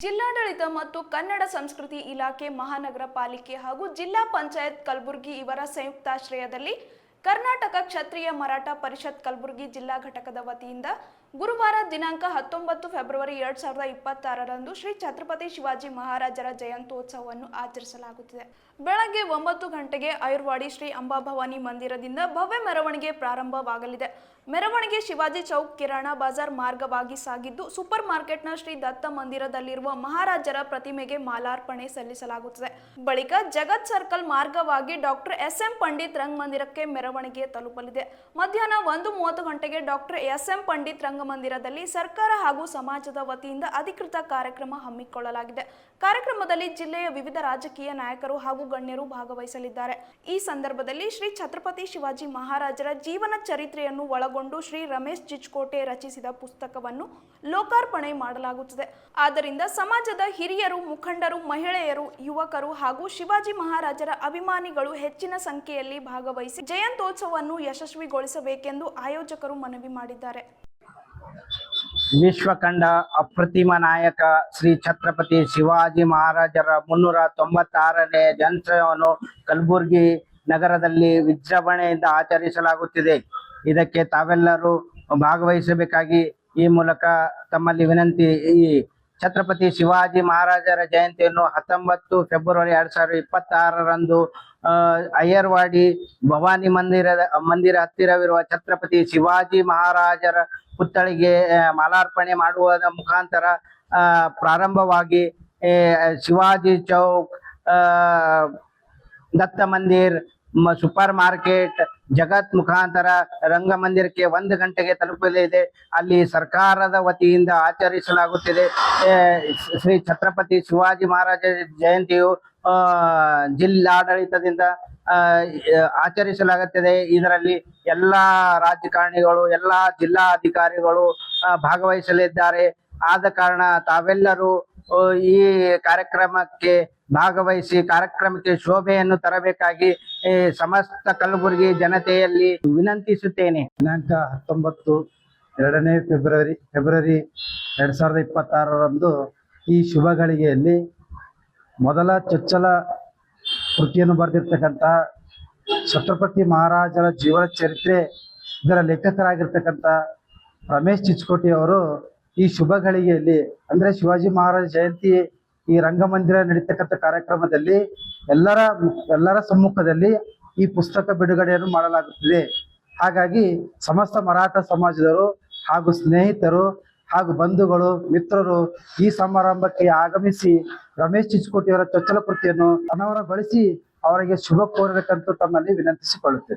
ಜಿಲ್ಲಾಡಳಿತ ಮತ್ತು ಕನ್ನಡ ಸಂಸ್ಕೃತಿ ಇಲಾಖೆ, ಮಹಾನಗರ ಪಾಲಿಕೆ ಹಾಗೂ ಜಿಲ್ಲಾ ಪಂಚಾಯತ್ ಕಲಬುರಗಿ ಇವರ ಸಂಯುಕ್ತಾಶ್ರಯದಲ್ಲಿ ಕರ್ನಾಟಕ ಕ್ಷತ್ರಿಯ ಮರಾಠ ಪರಿಷತ್ ಕಲಬುರಗಿ ಜಿಲ್ಲಾ ಘಟಕದ ವತಿಯಿಂದ ಗುರುವಾರ ದಿನಾಂಕ ಹತ್ತೊಂಬತ್ತು ಫೆಬ್ರವರಿ ಎರಡ್ ಸಾವಿರದ ಇಪ್ಪತ್ತಾರರಂದು ಶ್ರೀ ಛತ್ರಪತಿ ಶಿವಾಜಿ ಮಹಾರಾಜರ ಜಯಂತ್ಯೋತ್ಸವವನ್ನು ಆಚರಿಸಲಾಗುತ್ತಿದೆ. ಬೆಳಗ್ಗೆ ಒಂಬತ್ತು ಗಂಟೆಗೆ ಆಯುರ್ವಾಡಿ ಶ್ರೀ ಅಂಬಾಭವಾನಿ ಮಂದಿರದಿಂದ ಭವ್ಯ ಮೆರವಣಿಗೆ ಪ್ರಾರಂಭವಾಗಲಿದೆ. ಮೆರವಣಿಗೆ ಶಿವಾಜಿ ಚೌಕ್, ಕಿರಾಣ ಬಜಾರ್ ಮಾರ್ಗವಾಗಿ ಸಾಗಿದ್ದು, ಸೂಪರ್ ಮಾರ್ಕೆಟ್ನ ಶ್ರೀ ದತ್ತ ಮಂದಿರದಲ್ಲಿರುವ ಮಹಾರಾಜರ ಪ್ರತಿಮೆಗೆ ಮಾಲಾರ್ಪಣೆ ಸಲ್ಲಿಸಲಾಗುತ್ತದೆ. ಬಳಿಕ ಜಗತ್ ಸರ್ಕಲ್ ಮಾರ್ಗವಾಗಿ ಡಾಕ್ಟರ್ ಎಸ್ ಎಂ ಪಂಡಿತ್ ರಂಗಮಂದಿರಕ್ಕೆ ಮೆರವಣಿಗೆ ತಲುಪಲಿದೆ. ಮಧ್ಯಾಹ್ನ ಒಂದು ಮೂವತ್ತು ಗಂಟೆಗೆ ಡಾಕ್ಟರ್ ಎಸ್ ಎಂ ಪಂಡಿತ್ ರಂಗಮಂದಿರದಲ್ಲಿ ಸರ್ಕಾರ ಹಾಗೂ ಸಮಾಜದ ವತಿಯಿಂದ ಅಧಿಕೃತ ಕಾರ್ಯಕ್ರಮ ಹಮ್ಮಿಕೊಳ್ಳಲಾಗಿದೆ. ಕಾರ್ಯಕ್ರಮದಲ್ಲಿ ಜಿಲ್ಲೆಯ ವಿವಿಧ ರಾಜಕೀಯ ನಾಯಕರು ಹಾಗೂ ಗಣ್ಯರು ಭಾಗವಹಿಸಲಿದ್ದಾರೆ. ಈ ಸಂದರ್ಭದಲ್ಲಿ ಶ್ರೀ ಛತ್ರಪತಿ ಶಿವಾಜಿ ಮಹಾರಾಜರ ಜೀವನ ಚರಿತ್ರೆಯನ್ನು ಒಳಗೊಂಡು ಶ್ರೀ ರಮೇಶ್ ಚಿಚ್ಕೋಟೆ ರಚಿಸಿದ ಪುಸ್ತಕವನ್ನು ಲೋಕಾರ್ಪಣೆ ಮಾಡಲಾಗುತ್ತದೆ. ಆದ್ದರಿಂದ ಸಮಾಜದ ಹಿರಿಯರು, ಮುಖಂಡರು, ಮಹಿಳೆಯರು, ಯುವಕರು ಹಾಗೂ ಶಿವಾಜಿ ಮಹಾರಾಜರ ಅಭಿಮಾನಿಗಳು ಹೆಚ್ಚಿನ ಸಂಖ್ಯೆಯಲ್ಲಿ ಭಾಗವಹಿಸಿ ಜಯಂತೋತ್ಸವವನ್ನು ಯಶಸ್ವಿಗೊಳಿಸಬೇಕೆಂದು ಆಯೋಜಕರು ಮನವಿ ಮಾಡಿದ್ದಾರೆ. ವಿಶ್ವ ಕಂಡ ಅಪ್ರತಿಮ ನಾಯಕ ಶ್ರೀ ಛತ್ರಪತಿ ಶಿವಾಜಿ ಮಹಾರಾಜರ ಮುನ್ನೂರ ತೊಂಬತ್ತಾರನೇ ಜನ್ಮವನ್ನು ಕಲಬುರಗಿ ನಗರದಲ್ಲಿ ವಿಜೃಂಭಣೆಯಿಂದ ಆಚರಿಸಲಾಗುತ್ತಿದೆ. ಇದಕ್ಕೆ ತಾವೆಲ್ಲರೂ ಭಾಗವಹಿಸಬೇಕಾಗಿ ಈ ಮೂಲಕ ತಮ್ಮಲ್ಲಿ ವಿನಂತಿ, ಈ ಛತ್ರಪತಿ ಶಿವಾಜಿ ಮಹಾರಾಜರ ಜಯಂತಿಯನ್ನು ಹತ್ತೊಂಬತ್ತು ಫೆಬ್ರವರಿ ಎರಡ್ ಸಾವಿರದ ಇಪ್ಪತ್ತಾರರಂದು ಅಯ್ಯರ್ವಾಡಿ ಭವಾನಿ ಮಂದಿರದ, ಮಂದಿರ ಹತ್ತಿರವಿರುವ ಛತ್ರಪತಿ ಶಿವಾಜಿ ಮಹಾರಾಜರ ಪುತ್ಥಳಿಗೆ ಮಾಲಾರ್ಪಣೆ ಮಾಡುವ ಮುಖಾಂತರ ಪ್ರಾರಂಭವಾಗಿ ಶಿವಾಜಿ ಚೌಕ್ ದತ್ತ ಮಂದಿರ್ ಸೂಪರ್ ಮಾರ್ಕೆಟ್ ಜಗತ್ ಮುಖಾಂತರ ರಂಗಮಂದಿರಕ್ಕೆ ಒಂದು ಗಂಟೆಗೆ ತಲುಪಲಿದೆ ಅಲ್ಲಿ ಸರ್ಕಾರದ ವತಿಯಿಂದ ಆಚರಿಸಲಾಗುತ್ತಿದೆ. ಶ್ರೀ ಛತ್ರಪತಿ ಶಿವಾಜಿ ಮಹಾರಾಜ ಜಯಂತಿಯು ಜಿಲ್ಲಾಡಳಿತದಿಂದ ಆಚರಿಸಲಾಗುತ್ತದೆ. ಇದರಲ್ಲಿ ಎಲ್ಲಾ ರಾಜಕಾರಣಿಗಳು, ಎಲ್ಲಾ ಜಿಲ್ಲಾ ಅಧಿಕಾರಿಗಳು ಭಾಗವಹಿಸಲಿದ್ದಾರೆ. ಆದ ಕಾರಣ ತಾವೆಲ್ಲರೂ ಈ ಕಾರ್ಯಕ್ರಮಕ್ಕೆ ಭಾಗವಹಿಸಿ ಕಾರ್ಯಕ್ರಮಕ್ಕೆ ಶೋಭೆಯನ್ನು ತರಬೇಕಾಗಿ ಸಮಸ್ತ ಕಲಬುರಗಿ ಜನತೆಯಲ್ಲಿ ವಿನಂತಿಸುತ್ತೇನೆ. ದಿನಾಂಕ ಹತ್ತೊಂಬತ್ತು ಎರಡನೇ ಫೆಬ್ರವರಿ ಫೆಬ್ರವರಿ ಎರಡ್ ಸಾವಿರದ ಇಪ್ಪತ್ತಾರರಂದು ಈ ಶುಭ ಗಳಿಗೆಯಲ್ಲಿ ಮೊದಲ ಚೊಚ್ಚಲ ಕೃತಿಯನ್ನು ಬರೆದಿರ್ತಕ್ಕಂಥ ಛತ್ರಪತಿ ಮಹಾರಾಜರ ಜೀವನ ಚರಿತ್ರೆ ಇದರ ಲೇಖಕರಾಗಿರ್ತಕ್ಕಂಥ ರಮೇಶ್ ಚಿಚ್ಕೋಟಿ ಅವರು ಈ ಶುಭ ಗಳಿಗೆಯಲ್ಲಿ ಅಂದ್ರೆ ಶಿವಾಜಿ ಮಹಾರಾಜ ಜಯಂತಿ ಈ ರಂಗಮಂದಿರ ನಡೀತಕ್ಕಂಥ ಕಾರ್ಯಕ್ರಮದಲ್ಲಿ ಎಲ್ಲರ ಎಲ್ಲರ ಸಮ್ಮುಖದಲ್ಲಿ ಈ ಪುಸ್ತಕ ಬಿಡುಗಡೆಯನ್ನು ಮಾಡಲಾಗುತ್ತಿದೆ. ಹಾಗಾಗಿ ಸಮಸ್ತ ಮರಾಠ ಸಮಾಜದವರು ಹಾಗೂ ಸ್ನೇಹಿತರು ಹಾಗೂ ಬಂಧುಗಳು, ಮಿತ್ರರು ಈ ಸಮಾರಂಭಕ್ಕೆ ಆಗಮಿಸಿ ರಮೇಶ್ ಚಿಚ್ಕೋಟಿಯವರ ಚೊಚ್ಚಲ ಕೃತಿಯನ್ನು ಅನಾವರಣಗೊಳಿಸಿ ಅವರಿಗೆ ಶುಭ ಕೋರಬೇಕಂತೂ ತಮ್ಮಲ್ಲಿ ವಿನಂತಿಸಿಕೊಳ್ಳುತ್ತೇನೆ.